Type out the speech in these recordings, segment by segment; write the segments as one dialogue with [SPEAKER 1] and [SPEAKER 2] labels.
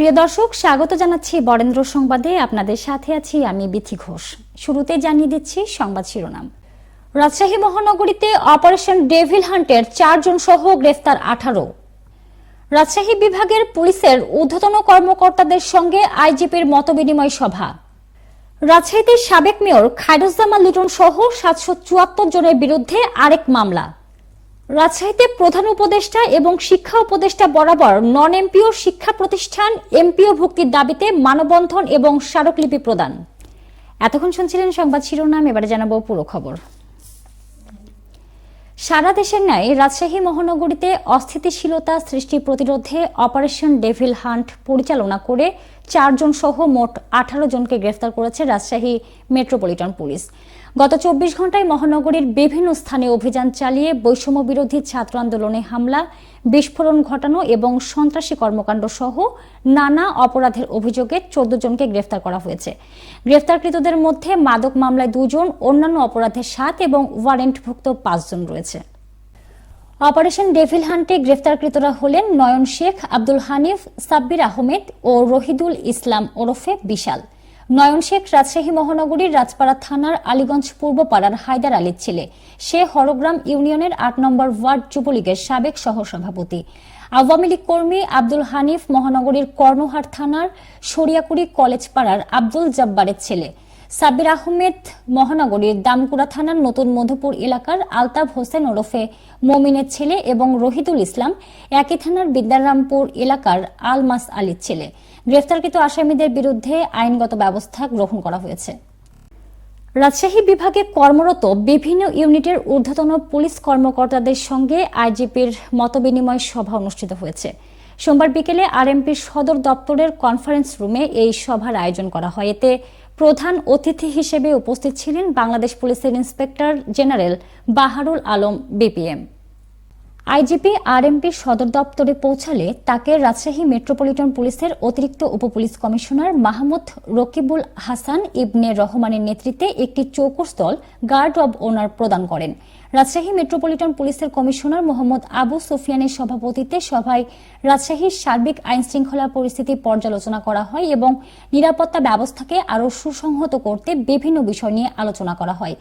[SPEAKER 1] প্রিয় দর্শক, স্বাগত জানাচ্ছি বরেন্দ্র সংবাদে। আপনাদের সাথে আছি আমি বিথি ঘোষ। শুরুতে জানিয়ে দিচ্ছি সংবাদ শিরোনাম। রাজশাহী মহানগরীতে অপারেশন ডেভিল হান্টের চারজন সহ গ্রেফতার আঠারো। রাজশাহী বিভাগের পুলিশের ঊর্ধ্বতন কর্মকর্তাদের সঙ্গে আইজিপির মতবিনিময় সভা। রাজশাহীতে সাবেক মেয়র খায়রুজ্জামান লিটন সহ সাতশো চুয়াত্তর জনের বিরুদ্ধে আরেক মামলা। রাজশাহীতে প্রধান উপদেষ্টা এবং শিক্ষা উপদেষ্টা বরাবর নন এমপিও শিক্ষা প্রতিষ্ঠান এমপিও ভুক্তির দাবিতে মানববন্ধন এবং স্মারকলিপি প্রদান। এতক্ষণ শুনছিলেন সংবাদ শিরোনাম, এবারে জানাব পুরো খবর। সারা দেশের ন্যায় রাজশাহী মহানগরীতে অস্থিতিশীলতা সৃষ্টি প্রতিরোধে অপারেশন ডেভিল হান্ট পরিচালনা করে চারজন সহ মোট আঠারো জনকে গ্রেফতার করেছে রাজশাহী মেট্রোপলিটন পুলিশ। গত চব্বিশ ঘন্টায় মহানগরীর বিভিন্ন স্থানে অভিযান চালিয়ে বৈষম্য বিরোধী ছাত্র আন্দোলনে হামলা, বিস্ফোরণ ঘটানো এবং সন্ত্রাসী কর্মকাণ্ড সহ নানা অপরাধের অভিযোগে চোদ্দ জনকে গ্রেফতার করা হয়েছে। গ্রেফতারকৃতদের মধ্যে মাদক মামলায় দুজন, অন্যান্য অপরাধে সাত এবং ওয়ারেন্টভুক্ত পাঁচজন রয়েছে। অপারেশন ডেভিল হান্টে গ্রেফতারকৃতরা হলেন নয়ন শেখ, আব্দুল হানিফ, সাব্বির আহমেদ ও রহিদুল ইসলাম ওরফে বিশাল। নয়ন শেখ রাজশাহী মহানগরীর রাজপাড়া থানার আলীগঞ্জ পূর্ব পাড়ার হায়দার আলীর ছেলে। সে হরগ্রাম ইউনিয়নের আট নম্বর ওয়ার্ড যুবলীগের সাবেক সহসভাপতি। আওয়ামী লীগ কর্মী আব্দুল হানিফ মহানগরীর কর্ণহাট থানার সরিয়াকুড়ি কলেজ পাড়ার আব্দুল জব্বারের ছেলে। সাব্বির আহমেদ মহানগরীর দামকুড়া থানার নতুন মধুপুর এলাকার আলতাফ হোসেন ওরফে মমিনের ছেলে এবং রহিদুল ইসলাম একই থানার বিদ্যারামপুর এলাকার আলমাস আলীর ছেলে। গ্রেফতারকৃত আসামিদের বিরুদ্ধে আইনগত ব্যবস্থা গ্রহণ করা হয়েছে। রাজশাহী বিভাগে কর্মরত বিভিন্ন ইউনিটের ঊর্ধ্বতন পুলিশ কর্মকর্তাদের সঙ্গে আইজিপির মতবিনিময় সভা অনুষ্ঠিত হয়েছে। সোমবার বিকেলে আরএমপির সদর দপ্তরের কনফারেন্স রুমে এই সভার আয়োজন করা হয়। এতে প্রধান অতিথি হিসেবে উপস্থিত ছিলেন বাংলাদেশ পুলিশের inspector general Baharul Alam, BPM. IGP আরএমপির সদর দপ্তরে পৌঁছালে তাকে রাজশাহী মেট্রোপলিটন পুলিশের অতিরিক্ত উপপুলিশ কমিশনার মাহমুদ রকিবুল হাসান ইবনে রহমানের নেতৃত্বে একটি চৌকস দল গার্ড অব ওনার প্রদান করেন। রাজশাহী মেট্রোপলিটন পুলিশের কমিশনার মোহাম্মদ আবু সুফিয়ানের সভাপতিত্বে সভায় রাজশাহীর সার্বিক আইন শৃঙ্খলা পরিস্থিতি পর্যালোচনা করা হয় এবং নিরাপত্তা ব্যবস্থাকে আরও সুসংহত করতে বিভিন্ন বিষয় নিয়ে আলোচনা করা হয়।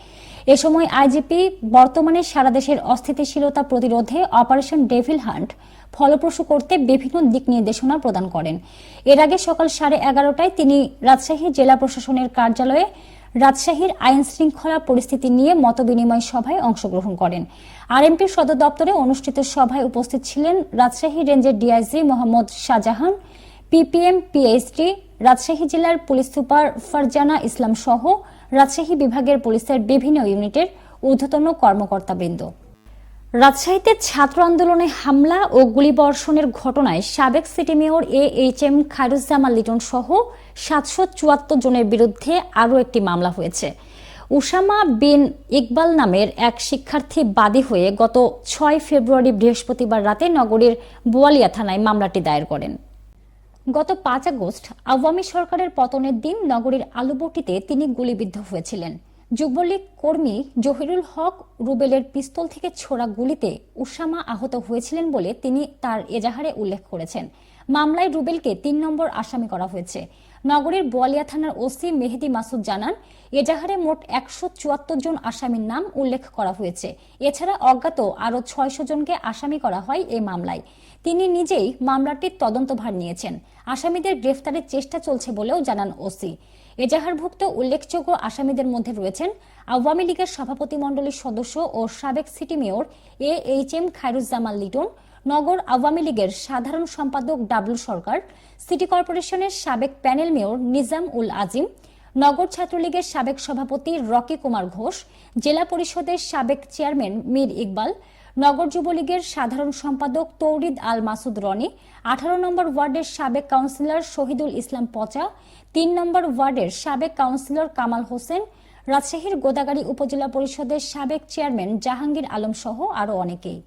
[SPEAKER 1] এ সময় আইজিপি বর্তমানে সারা দেশের অস্থিতিশীলতা প্রতিরোধে অপারেশন ডেভিল হান্ট ফলপ্রসূ করতে বিভিন্ন দিক নির্দেশনা প্রদান করেন। এর আগে সকাল সাড়ে এগারোটায় তিনি রাজশাহী জেলা প্রশাসনের কার্যালয়ে রাজশাহীর আইন শৃঙ্খলা পরিস্থিতি নিয়ে মতবিনিময় সভায় অংশগ্রহণ করেন। আরএমপির সদর দপ্তরে অনুষ্ঠিত সভায় উপস্থিত ছিলেন রাজশাহী রেঞ্জের DIG Mohammad Shahjahan, PPM, PhD, Rajshahi জেলার পুলিশ সুপার ফারজানা ইসলাম সহ রাজশাহী বিভাগের পুলিশের বিভিন্ন ইউনিটের ঊর্ধ্বতন কর্মকর্তাবৃন্দ। রাজশাহীতে ছাত্র আন্দোলনে হামলা ও গুলিবর্ষণের ঘটনায় সাবেক city mayor A H M Khairuzzaman Liton সহ সাতশো চুয়াত্তর জনের বিরুদ্ধে আরও একটি মামলা হয়েছে। উসামা বিন ইকবাল নামের এক শিক্ষার্থী বাদী হয়ে গত ছয় ফেব্রুয়ারি বৃহস্পতিবার রাতে নগরীর বোয়ালিয়া থানায় মামলাটি দায়ের করেন। গত পাঁচ আগস্ট আওয়ামী সরকারের পতনের দিন নগরীর আলুবটিতে তিনি গুলিবিদ্ধ হয়েছিলেন। যুবলীগ কর্মী জহিরুল হক রুবেলের পিস্তল থেকে ছোড়া গুলিতে উসামা আহত হয়েছিলেন বলে তিনি তার এজাহারে উল্লেখ করেছেন। মামলায় রুবেলকে তিন নম্বর আসামি করা হয়েছে। নগরীর বোয়ালিয়া থানার ওসি মেহেদি মাসুদ জানান, এজাহারে মোট একশো চুয়াত্তর জন আসামির নাম উল্লেখ করা হয়েছে। এছাড়া অজ্ঞাত আরও ছয়শো জনকে আসামি করা হয় এই মামলায়। তিনি নিজেই মামলাটির তদন্তভার নিয়েছেন। আসামিদের গ্রেফতারের চেষ্টা চলছে বলেও জানান ওসি। এজাহারভুক্ত উল্লেখযোগ্য আসামিদের মধ্যে রয়েছেন আওয়ামী লীগের সভাপতি মণ্ডলীর সদস্য ও সাবেক city mayor A H M Khairuzzaman Liton, নগর আওয়ামী লীগের সাধারণ সম্পাদক ডাবলু সরকার, সিটি কর্পোরেশনের সাবেক প্যানেল মেয়র নিজাম উল আজিম, নগর ছাত্রলীগের সাবেক সভাপতি রকি কুমার ঘোষ, জেলা পরিষদের সাবেক চেয়ারম্যান মীর ইকবাল নগর যুবলীগের সাধারণ সম্পাদক তৌরিদ আল মাসুদ রনি, আঠারো নম্বর ওয়ার্ডের সাবেক কাউন্সিলর শহীদুল ইসলাম পচা, তিন নম্বর ওয়ার্ডের সাবেক কাউন্সিলর কামাল হোসেন, রাজশাহীর গোদাগাড়ি উপজেলা পরিষদের সাবেক চেয়ারম্যান জাহাঙ্গীর আলম সহ আরও অনেকেই।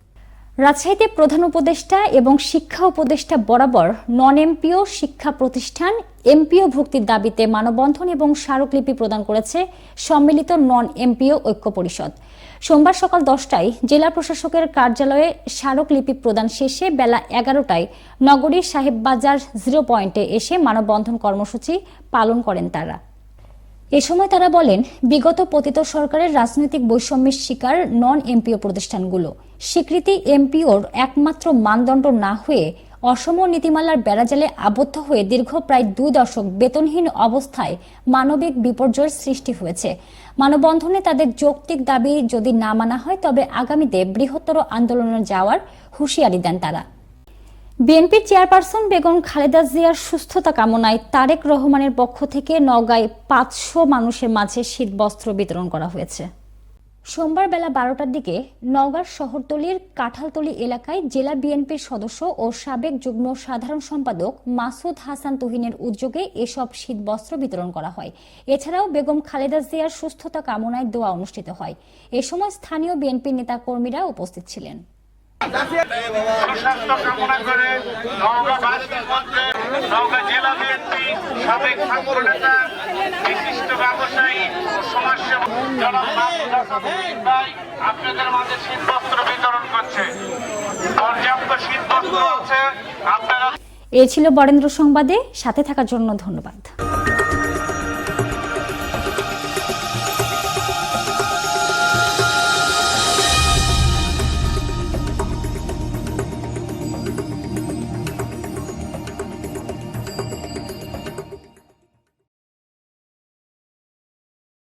[SPEAKER 1] রাজশাহীতে প্রধান উপদেষ্টা এবং শিক্ষা উপদেষ্টা বরাবর নন এমপিও শিক্ষা প্রতিষ্ঠান এমপিও ভুক্তির দাবিতে মানববন্ধন এবং স্মারকলিপি প্রদান করেছে সম্মিলিত নন এমপিও ঐক্য পরিষদ। সোমবার সকাল দশটায় জেলা প্রশাসকের কার্যালয়ে স্মারকলিপি প্রদান শেষে বেলা এগারোটায় নগরীর সাহেববাজার জিরো পয়েন্টে এসে মানববন্ধন কর্মসূচি পালন করেন তারা। এ সময় তারা বলেন, বিগত পতিত সরকারের রাজনৈতিক বৈষম্যের শিকার নন এমপিও প্রতিষ্ঠানগুলো। স্বীকৃতি এমপিওর একমাত্র মানদণ্ড না হয়ে অসম নীতিমালার বেড়াজালে আবদ্ধ হয়ে দীর্ঘ প্রায় দুই দশক বেতনহীন অবস্থায় মানবিক বিপর্যয়ের সৃষ্টি হয়েছে। মানববন্ধনে তাদের যৌক্তিক দাবি যদি না মানা হয়, তবে আগামীতে বৃহত্তর আন্দোলনে যাওয়ার হুঁশিয়ারি দেন তারা। বিএনপির চেয়ারপারসন বেগম খালেদা জিয়ার সুস্থতা কামনায় তারেক রহমানের পক্ষ থেকে নওগাঁয় পাঁচশো মানুষের মাঝে শীতবস্ত্র বিতরণ করা হয়েছে। সোমবার বেলা বারোটার দিকে নওগাঁর শহরতলির কাঁঠালতলি এলাকায় জেলা বিএনপির সদস্য ও সাবেক যুগ্ম সাধারণ সম্পাদক মাসুদ হাসান তুহিনের উদ্যোগে এসব শীতবস্ত্র বিতরণ করা হয়। এছাড়াও বেগম খালেদা জিয়ার সুস্থতা কামনায় দোয়া অনুষ্ঠিত হয়। এ সময় স্থানীয় বিএনপি নেতাকর্মীরা উপস্থিত ছিলেন।
[SPEAKER 2] কামনা করে মধ্যে জেলা বিএনপি সাবেক বিশিষ্ট ব্যবসায়ী আপনাদের মাঝে বিতরণ করছে পর্যাপ্ত আছে আপনারা
[SPEAKER 1] এ ছিল বরেন্দ্র সংবাদে, সাথে থাকার জন্য ধন্যবাদ।